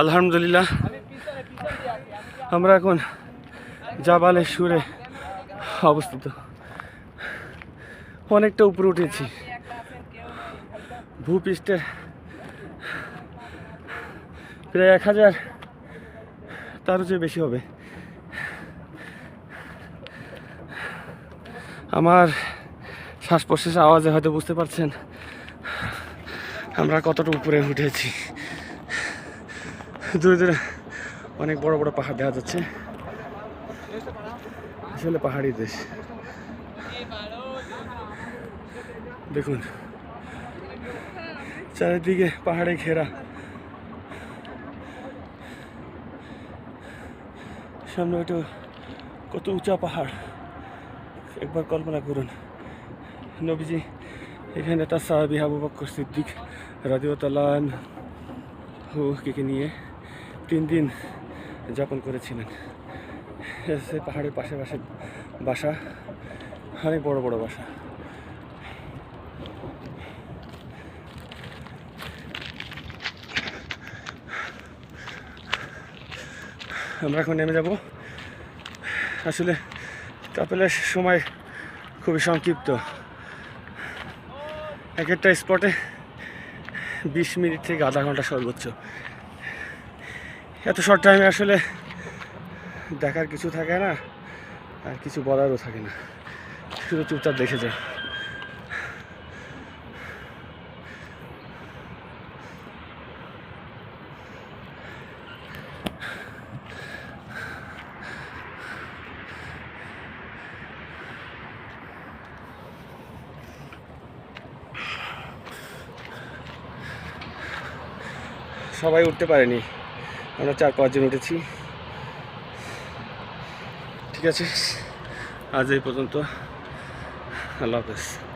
আলহামদুলিল্লাহ। আমরা এখন জাবালের সুরে অবস্থিত। অনেকটা উপরে উঠেছি। ভূপৃষ্ঠে প্রায় এক হাজার তারও চেয়ে বেশি হবে। আমার শ্বাস প্রশ্বাসের আওয়াজে হয়তো বুঝতে পারছেন আমরা কতটা উপরে উঠেছি। দূরে দূরে অনেক বড় বড় পাহাড় দেখা যাচ্ছে। আসলে পাহাড়ি দেশ। দেখুন, চারিদিকে পাহাড়ে ঘেরা। সামনে ওইটা কত উঁচা পাহাড়। একবার কল্পনা করুন, নবীজি এখানে তার সাহাবি আবু বকর সিদ্দিক রাজিউতালান হুকে নিয়ে তিন দিন যাপন করেছিলেন। সে পাহাড়ের পাশে পাশে বাসা, অনেক বড় বড় বাসা। আমরা এখন নেমে যাব। আসলে কাপেলের সময় খুবই সংক্ষিপ্ত। এক একটা স্পটে বিশ মিনিট থেকে আধা ঘণ্টা সর্বোচ্চ। এত শর্ট টাইমে আসলে দেখার কিছু থাকে না, আর কিছু বলারও থাকে না। শুধু চুপচাপ দেখে যায় সবাই উঠতে পারেনি। আমরা চার পাঁচজন উঠেছি। ঠিক আছে? আজ এই পর্যন্ত। আল্লাহ হাফেজ।